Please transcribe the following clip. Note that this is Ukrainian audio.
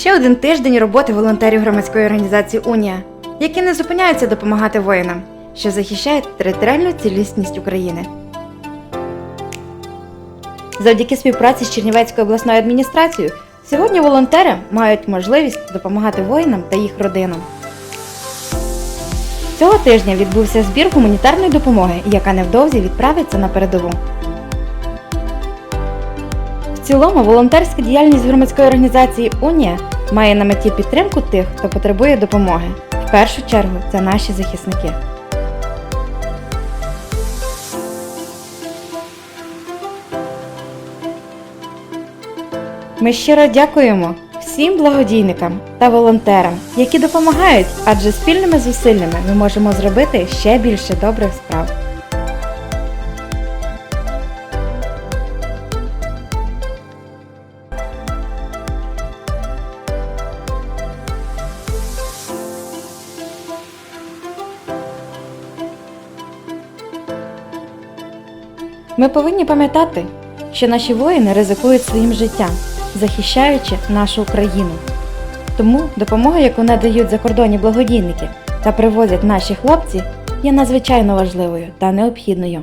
Ще один тиждень роботи волонтерів громадської організації Унія, які не зупиняються допомагати воїнам, що захищають територіальну цілісність України. Завдяки співпраці з Чернівецькою обласною адміністрацією сьогодні волонтери мають можливість допомагати воїнам та їх родинам. Цього тижня відбувся збір гуманітарної допомоги, яка невдовзі відправиться на передову. Цілому, волонтерська діяльність громадської організації Унія має на меті підтримку тих, хто потребує допомоги. В першу чергу це наші захисники. Ми щиро дякуємо всім благодійникам та волонтерам, які допомагають, адже спільними зусиллями ми можемо зробити ще більше добрих справ. Ми повинні пам'ятати, що наші воїни ризикують своїм життям, захищаючи нашу Україну. Тому допомога, яку надають закордонні благодійники та привозять наші хлопці, є надзвичайно важливою та необхідною.